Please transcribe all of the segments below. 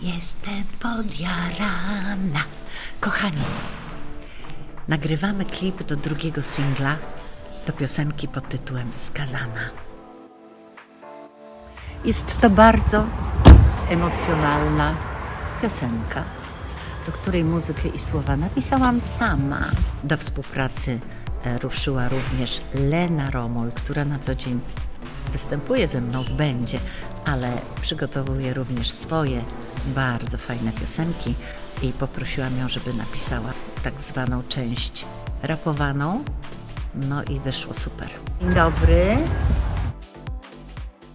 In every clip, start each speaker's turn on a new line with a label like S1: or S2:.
S1: Jestem podjarana. Kochani, nagrywamy klip do drugiego singla, do piosenki pod tytułem Skazana. Jest to bardzo emocjonalna piosenka, do której muzykę i słowa napisałam sama. Do współpracy e, ruszyła również Lena Romul, która na co dzień występuje ze mną w będzie, ale przygotowuje również swoje bardzo fajne piosenki i poprosiłam ją, żeby napisała tak zwaną część rapowaną. No i wyszło super. Dzień dobry.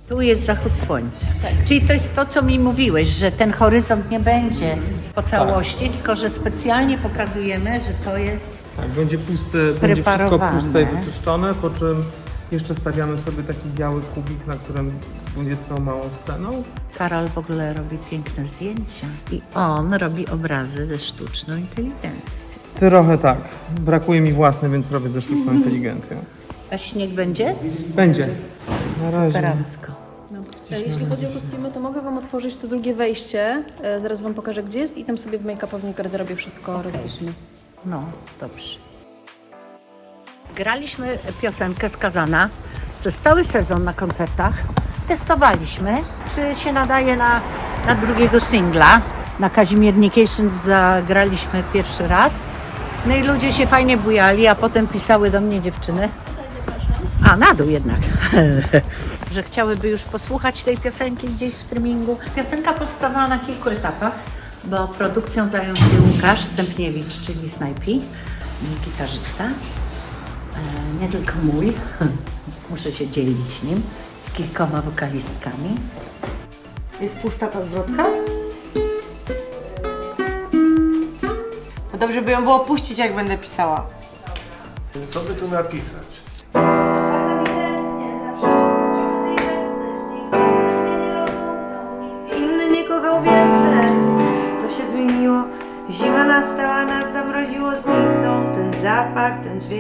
S1: Tu jest zachód słońca. Czyli to jest to, co mi mówiłeś, że ten horyzont nie będzie po całości, tylko że specjalnie pokazujemy, że to jest
S2: Tak, będzie puste, będzie wszystko puste i wyczyszczone, po czym jeszcze stawiamy sobie taki biały kubik, na którym będzie twoją małą sceną.
S1: Karol w ogóle robi piękne zdjęcia i on robi obrazy ze sztuczną inteligencją.
S2: Trochę tak. Brakuje mi własnej, więc robię ze sztuczną inteligencją.
S1: A śnieg będzie?
S2: Będzie. Na razie.
S1: Superancko.
S3: No. E, Jeśli chodzi o kostiumy, to mogę Wam otworzyć to drugie wejście. E, Zaraz Wam pokażę, gdzie jest i tam sobie w make-upowni garderobie wszystko rozwiesimy.
S1: No, dobrze. Graliśmy piosenkę Skazana przez cały sezon na koncertach. Testowaliśmy, czy się nadaje na, na drugiego singla. Na Kazimiernications zagraliśmy pierwszy raz. No i ludzie się fajnie bujali, a potem pisały do mnie dziewczyny. A, na dół jednak. że chciałyby już posłuchać tej piosenki gdzieś w streamingu. Piosenka powstawała na kilku etapach, bo produkcją zajął się Łukasz Stępniewicz, czyli Snajpi, gitarzysta. E, nie tylko mój, muszę się dzielić nim z kilkoma wokalistkami.
S4: Jest pusta ta zwrotka? No dobrze by ją było puścić, jak będę pisała.
S5: Co by tu napisać?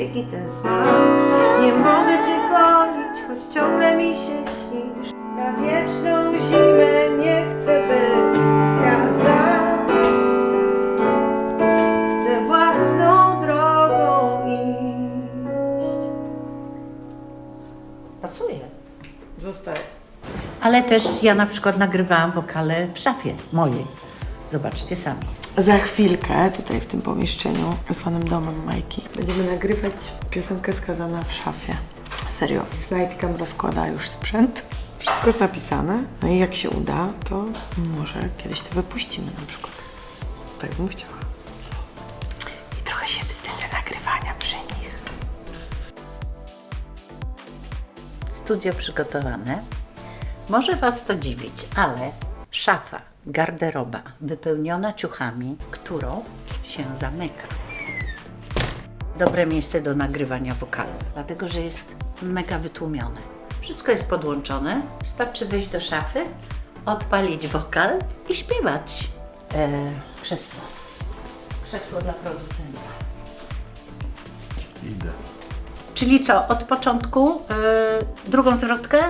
S6: Zapach, ten dźwięk i ten smak. Nie mogę cię gonić, choć ciągle mi się śnisz. Na wieczną zimę nie chcę być skazany. Chcę własną drogą iść.
S1: Pasuje.
S4: Zostaje.
S1: Ale też ja na przykład nagrywałam wokale w szafie mojej. Zobaczcie sami.
S4: Za chwilkę, tutaj w tym pomieszczeniu, zwanym domem Majki, będziemy nagrywać piosenkę skazana w szafie. Serio. Snajpi tam rozkłada już sprzęt. Wszystko jest napisane. No i jak się uda, to może kiedyś to wypuścimy na przykład. Tak bym chciała. I trochę się wstydzę nagrywania przy nich.
S1: studio przygotowane. Może Was to dziwić, ale szafa, garderoba wypełniona ciuchami, którą się zamyka. Dobre miejsce do nagrywania wokalu, dlatego że jest mega wytłumione. Wszystko jest podłączone, wystarczy wejść do szafy, odpalić wokal i śpiewać. E, krzesło. Krzesło dla producenta.
S5: Idę.
S1: Czyli co, od początku yy, drugą zwrotkę?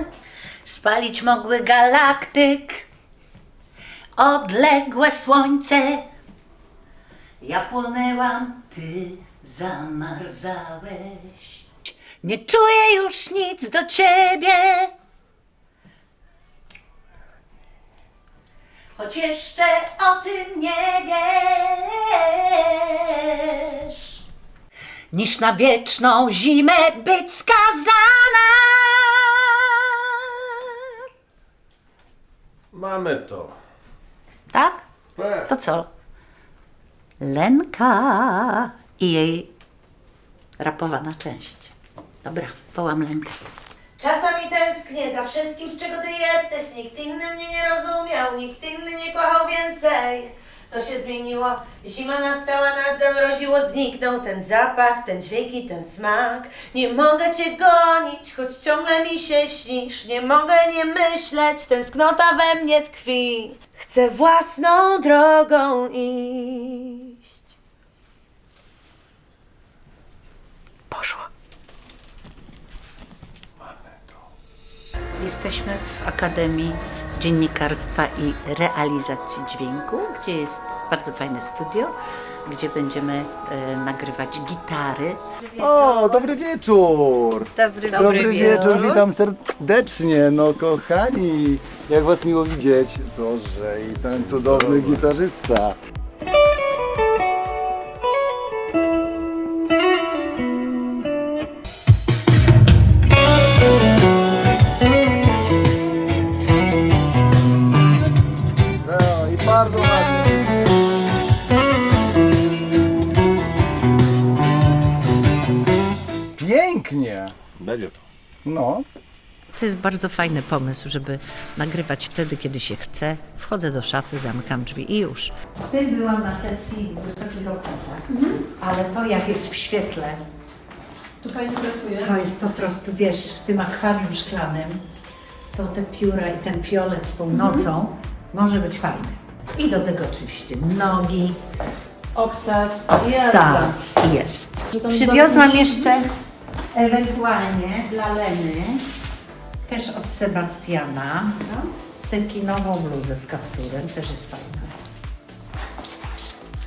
S1: Spalić mogły galaktyk, odległe słońce. Ja płonęłam, ty zamarzałeś. Nie czuję już nic do ciebie. Choć jeszcze o tym nie wiesz niż na wieczną zimę być skazana.
S5: Mamy to.
S1: Tak? To co? Lenka i jej rapowana część. Dobra, wołam Lenkę.
S6: Czasami tęsknię za wszystkim, z czego ty jesteś. Nikt inny mnie nie rozumiał, nikt inny nie kochał więcej. To się zmieniło, zima nastała, nas zamroziło, zniknął ten zapach, ten dźwięk i ten smak. Nie mogę cię gonić, choć ciągle mi się śnisz. Nie mogę nie myśleć, tęsknota we mnie tkwi. Chcę własną drogą iść.
S4: Poszło.
S1: Jesteśmy w Akademii Dziennikarstwa i Realizacji Dźwięku, gdzie jest bardzo fajne studio, gdzie będziemy e, nagrywać gitary.
S7: O, dobry wieczór!
S1: Dobry,
S7: Dobry wieczór, witam serdecznie, no kochani, jak was miło widzieć. Boże, i ten cudowny gitarzysta. No,
S5: To
S1: jest bardzo fajny pomysł, żeby nagrywać wtedy, kiedy się chce. Wchodzę do szafy, zamykam drzwi i już. Tym byłam na sesji w wysokich obcasach, ale to jak jest w świetle,
S3: To fajnie pracuje.
S1: to jest po prostu, wiesz, w tym akwarium szklanym, to te pióra i ten fiolet z tą nocą może być fajny. I do tego oczywiście nogi,
S3: Obcas, jazda.
S1: Sans jest.
S3: Że tam
S1: Przywiozłam jeszcze ewentualnie dla Leny, też od Sebastiana, cekinową bluzę z kapturem, też jest fajna.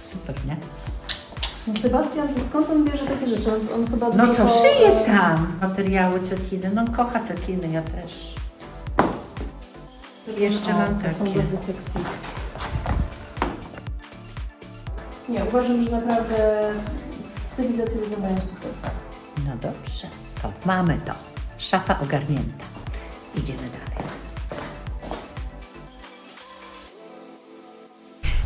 S1: Super, nie?
S3: No Sebastian, to skąd on bierze takie rzeczy? On, on chyba
S1: No to szyje sam materiały cekiny, no kocha cekiny, ja też. Jeszcze
S3: O,
S1: mam
S3: te Są
S1: takie.
S3: bardzo sexy. Nie, uważam, że naprawdę stylizacje wyglądają super.
S1: No dobrze, to mamy to. Szafa ogarnięta. Idziemy dalej.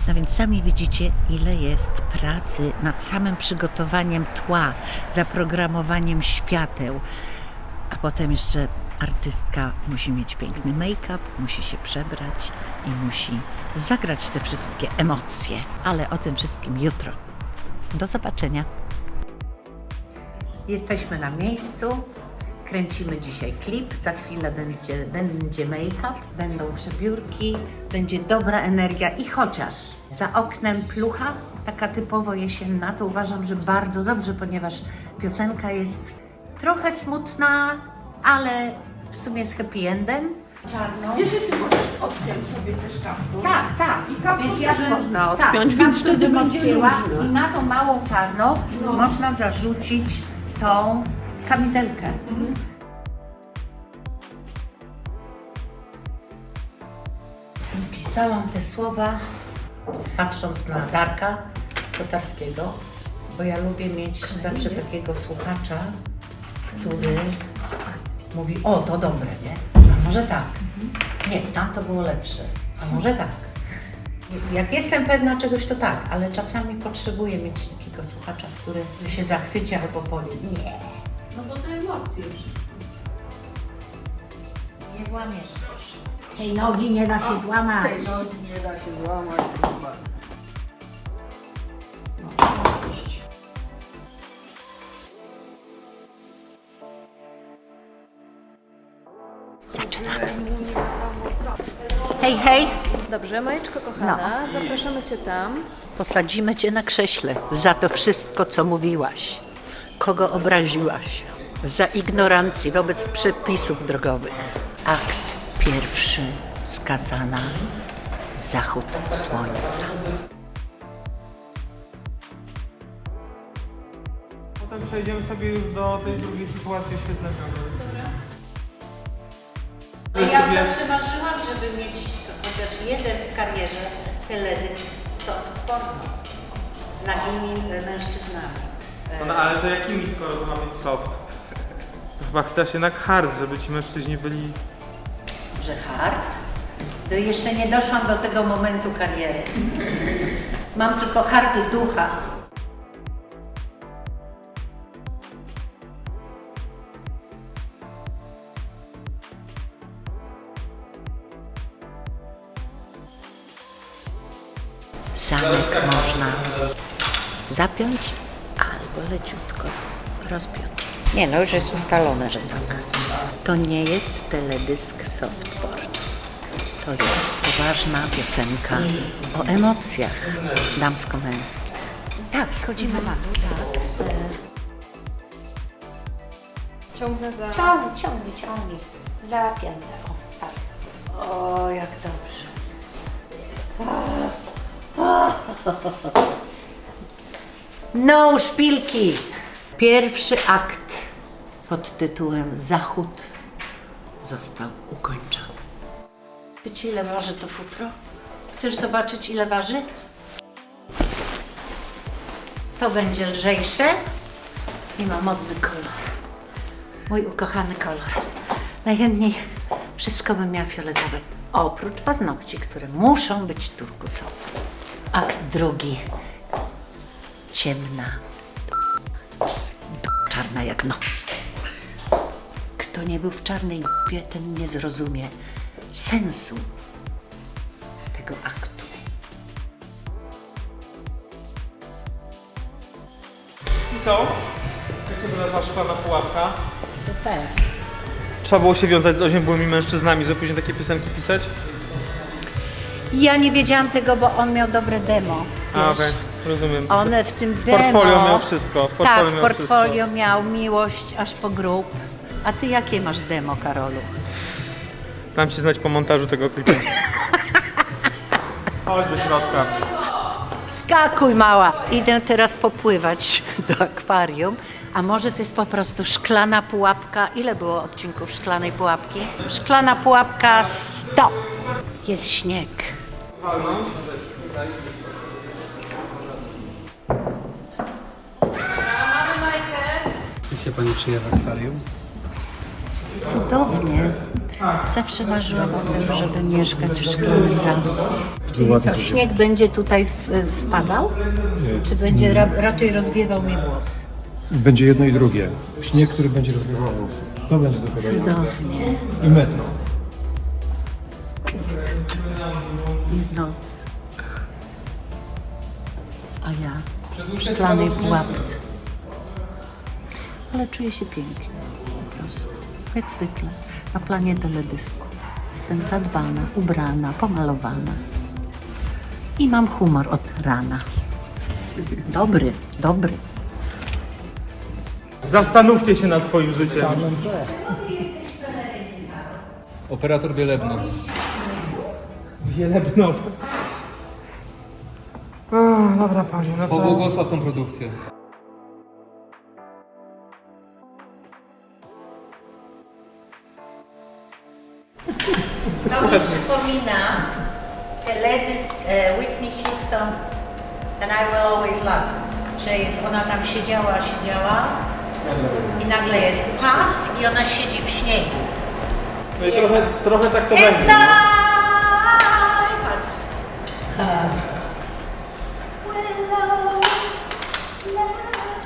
S1: No więc sami widzicie, ile jest pracy nad samym przygotowaniem tła, zaprogramowaniem świateł, a potem jeszcze artystka musi mieć piękny make-up, musi się przebrać i musi zagrać te wszystkie emocje. Ale o tym wszystkim jutro. Do zobaczenia. Jesteśmy na miejscu. Kręcimy dzisiaj klip. Za chwilę będzie, będzie make-up, będą przebiórki, będzie dobra energia i chociaż za oknem plucha, taka typowo jesienna, to uważam, że bardzo dobrze, ponieważ piosenka jest trochę smutna, ale w sumie z happy endem. Czarną. Wiesz, że ty możesz odpiąć sobie też kaptur. Tak, tak. więc ja bym, można odpiąć, tak, więc wtedy będzie i na tą małą czarną można zarzucić tą kamizelkę. Pisałam te słowa patrząc na Darka Kotarskiego, bo ja lubię mieć zawsze takiego słuchacza, który mówi, o to dobre, nie? A może tak. Nie, tam to było lepsze. A może tak. Jak jestem pewna czegoś, to tak, ale czasami potrzebuję mieć takiego słuchacza, który się zachwyci albo powie, nie.
S3: No bo to emocje.
S1: Nie złamiesz. Tej nogi nie da się złamać. Zaczynamy. Hej, hej.
S3: Dobrze, Majeczko kochana, zapraszamy Cię tam.
S1: Posadzimy cię na krześle za to wszystko, co mówiłaś. Kogo obraziłaś? Za ignorancję wobec przepisów drogowych. Akt pierwszy skazana. Zachód słońca.
S2: Potem przejdziemy sobie już do tej drugiej sytuacji świetlnego.
S1: Ja zawsze marzyłam, żeby mieć chociaż jeden w karierze teledysk soft porno z nagimi mężczyznami.
S2: No ale to jakimi, skoro to ma być soft? To chyba chce się jednak hard, żeby ci mężczyźni byli...
S1: że hard. To jeszcze nie doszłam do tego momentu kariery. Mam tylko hard ducha. Zapiąć albo leciutko rozpiąć. Nie, no już jest ustalone, że tak. To nie jest teledysk softboard. To jest poważna piosenka o emocjach damsko-męskich. Tak, schodzimy na dół, tak.
S3: Ciągnę za...
S1: Ciągnij, ciągnij, ciągnij. Zapięte, o, tak. O, jak dobrze. No, szpilki. Pierwszy akt pod tytułem Zachód został ukończony. Wiecie, ile waży to futro? Chcesz zobaczyć, ile waży? To będzie lżejsze i ma modny kolor. Mój ukochany kolor. Najchętniej wszystko bym miała fioletowe. Oprócz paznokci, które muszą być turkusowe. Akt drugi. Ciemna. Czarna jak noc. Kto nie był w czarnej dupie, ten nie zrozumie sensu tego aktu.
S2: I co? Jak to była wasza pana pułapka?
S1: Super.
S2: Trzeba było się wiązać z oziębłymi mężczyznami, żeby później takie piosenki pisać?
S1: Ja nie wiedziałam tego, bo on miał dobre demo.
S2: A, okej, rozumiem.
S1: One w tym
S2: W
S1: demo...
S2: portfolio miał wszystko. W portfolio
S1: tak, w
S2: miał
S1: portfolio miał miłość aż po grób. A ty jakie masz demo, Karolu?
S2: Dam ci znać po montażu tego klipu. Chodź do środka.
S1: Skakuj mała! Idę teraz popływać do akwarium. A może to jest po prostu szklana pułapka? Ile było odcinków szklanej pułapki? Szklana pułapka 100. Jest śnieg.
S8: Jak się pani czuje w akwarium?
S1: Cudownie. Zawsze marzyłam o tym, żeby mieszkać w szklanym zamku. Czyli co, śnieg będzie tutaj w, wpadał? Czy będzie ra, raczej rozwiewał mi włos?
S8: Będzie jedno i drugie. Śnieg, który będzie rozwiewał włosy. To będzie dopiero
S1: Cudownie.
S8: I metro.
S1: Jest noc. A ja w szklanej pułapce. Ale czuję się pięknie. Po prostu. Jak zwykle. Na planie teledysku. Jestem zadbana, ubrana, pomalowana. I mam humor od rana. Dobry, dobry.
S2: Zastanówcie się nad swoim życiem.
S9: Operator Wielebno.
S2: Wielebno. A, dobra panie, no to...
S9: Pobłogosław tą produkcję.
S1: To mi przypomina teledysk e, Whitney Houston And I Will Always Love. Że jest, ona tam siedziała, siedziała i nagle jest pach i ona siedzi w śniegu.
S2: No i trochę, trochę tak to będzie. No.
S1: I, patrz. Love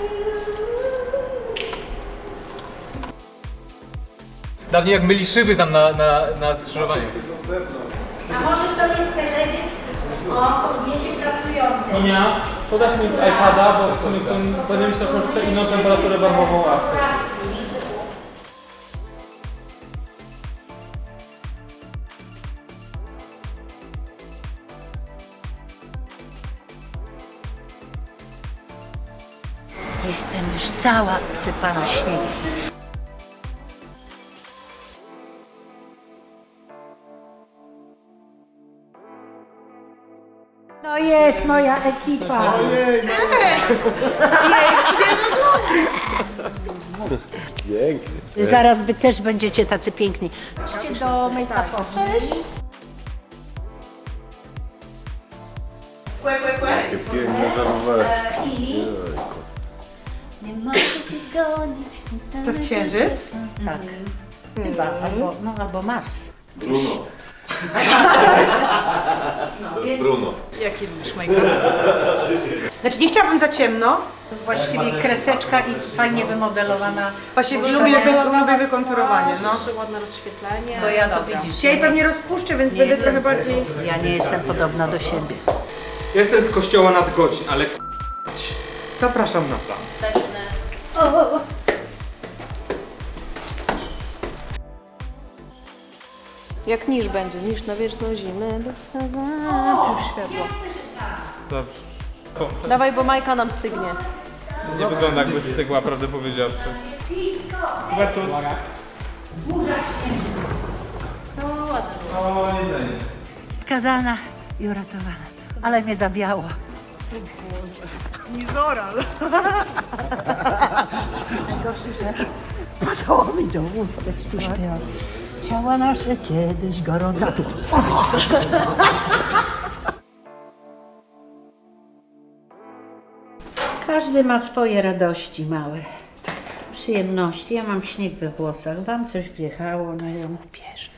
S1: you.
S9: Dawniej jak myli szyby tam na, na, na skrzyżowaniu.
S1: A może to jest teledysk o kobiecie pracującej?
S2: Monia, podasz mi iPada, bo w sumie będę mieć troszeczkę inną temperaturę astry.
S1: Jestem już cała sypana śniegiem. Jest moja ekipa.
S7: Pięknie.
S1: Zaraz wy też będziecie tacy piękni. Chodźcie do make-upowni.
S6: Kłe.
S7: Piękne żaróweczki.
S1: I nie mogę cię gonić.
S4: To jest księżyc?
S1: Tak. Chyba, albo, no, albo Mars.
S5: Bruno. To jest Bruno.
S4: Jaki? Znaczy nie chciałabym za ciemno.
S1: Właściwie kreseczka i fajnie wymodelowana.
S4: Właśnie lubię,
S1: ja-
S4: wy, lubię wykонturowanie, no.
S3: Ładne rozświetlenie.
S1: Bo ja to widzisz.
S4: Dzisiaj pewnie rozpuszczę, więc
S1: Nie
S4: będę
S1: jestem-
S4: trochę bardziej...
S1: Ja nie jestem podobna do siebie.
S2: Jestem z kościoła nadgodzin, ale k***ć. Zapraszam na plan.
S3: Jak niż będzie, niż na wieczną zimę, ludzka zapuść światło.
S2: Dobrze.
S3: Dawaj, bo Majka nam stygnie.
S2: Nie wygląda jakby stygła, prawdę powiedziawszy. Chyba tu...
S1: No ładnie. Skazana i uratowana. Ale mnie zawiało. Najgorsze, że padało mi do ust, jak śpiewał. Ciała nasze kiedyś tu. Każdy ma swoje radości małe. Przyjemności. Ja mam śnieg we włosach. Wam coś wjechało na ją. Łupież.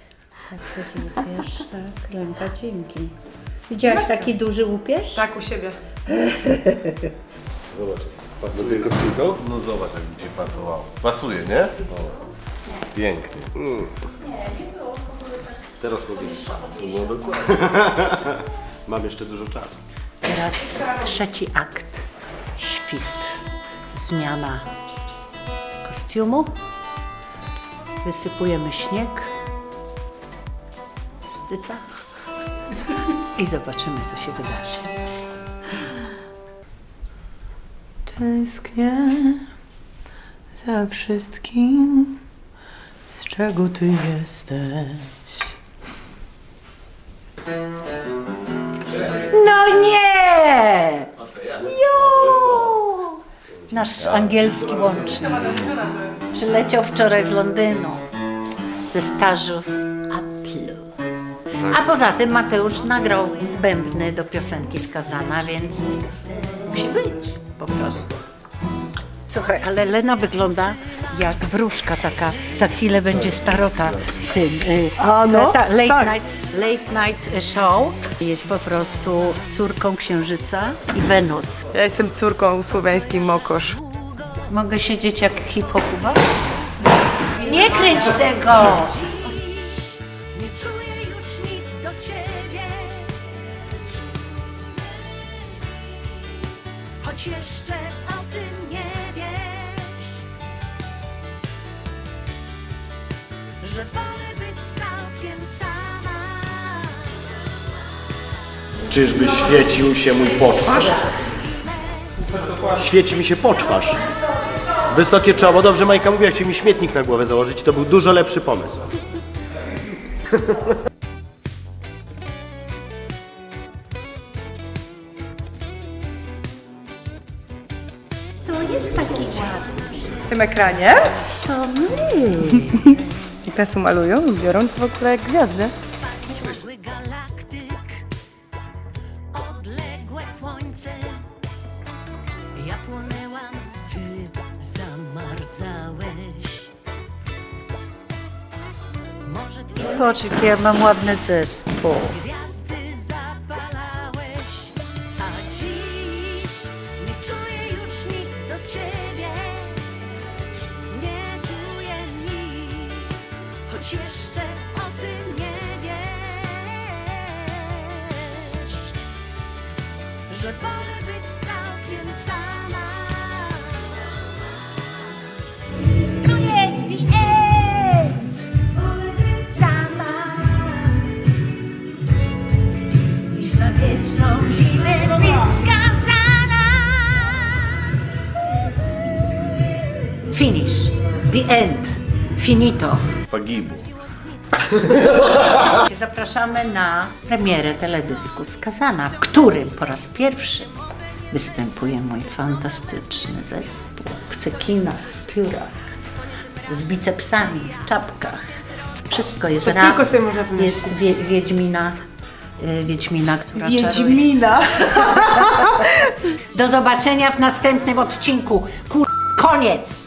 S1: Tak, to jest łupież, tak. Lenka, dzięki. Widziałaś taki duży łupież?
S4: Tak, u siebie.
S5: Zobacz, pasuje kosmitą? No zobacz, jak mi się pasowało. Pasuje, nie? Pięknie. Mm. Teraz mogę No dokładnie. Mam jeszcze dużo czasu.
S1: Teraz trzeci akt. Świt. Zmiana kostiumu. Wysypujemy śnieg. Styca. I zobaczymy, co się wydarzy.
S4: Tęsknię za wszystkim, czego ty jesteś.
S1: No nie! Jo! Nasz angielski łącznik. Przyleciał wczoraj z Londynu. Ze stażów Apple'u. A poza tym Mateusz nagrał bębny do piosenki Skazana, więc musi być po prostu. Słuchaj, ale Lena wygląda jak wróżka taka. Za chwilę będzie starota w tym. y,
S4: A, no,
S1: ta, late,
S4: tak.
S1: night, late night show. Jest po prostu córką księżyca i Wenus.
S4: Ja jestem córką słowiańskiej Mokosz.
S1: Mogę siedzieć jak hip-hopowa? Nie kręć tego!
S10: Nie czuję już nic do ciebie. Choć jeszcze że wolę być całkiem sama.
S11: Czyżby świecił się mój poczwarz? Świeci mi się poczwarz. Wysokie czoło. Dobrze, Majka mówiła, chciał mi śmietnik na głowę założyć to był dużo lepszy pomysł.
S1: To jest taki ładny.
S4: W tym ekranie?
S1: To my.
S4: Teraz malują i biorą to w ogóle jak gwiazdy.
S10: Mały galaktyk, odległe słońce. Ja płonęłam, ty zamarzałeś. Może w
S1: Patrz, jaki ja mam ładny zespół.
S10: gwiazdy zapalałeś, a dziś nie czuję już nic do ciebie.
S1: Finish. The end. Finito.
S5: Pagibu.
S1: Zapraszamy na premierę teledysku Skazana, w którym po raz pierwszy występuje mój fantastyczny zespół w cekinach, w piórach, z bicepsami, w czapkach. Wszystko jest
S4: To
S1: ra-
S4: tylko sobie można wymyślić.
S1: Jest wie, Wiedźmina, y, Wiedźmina, która czaruje.
S4: Wiedźmina.
S1: Do zobaczenia w następnym odcinku. Kur... Koniec!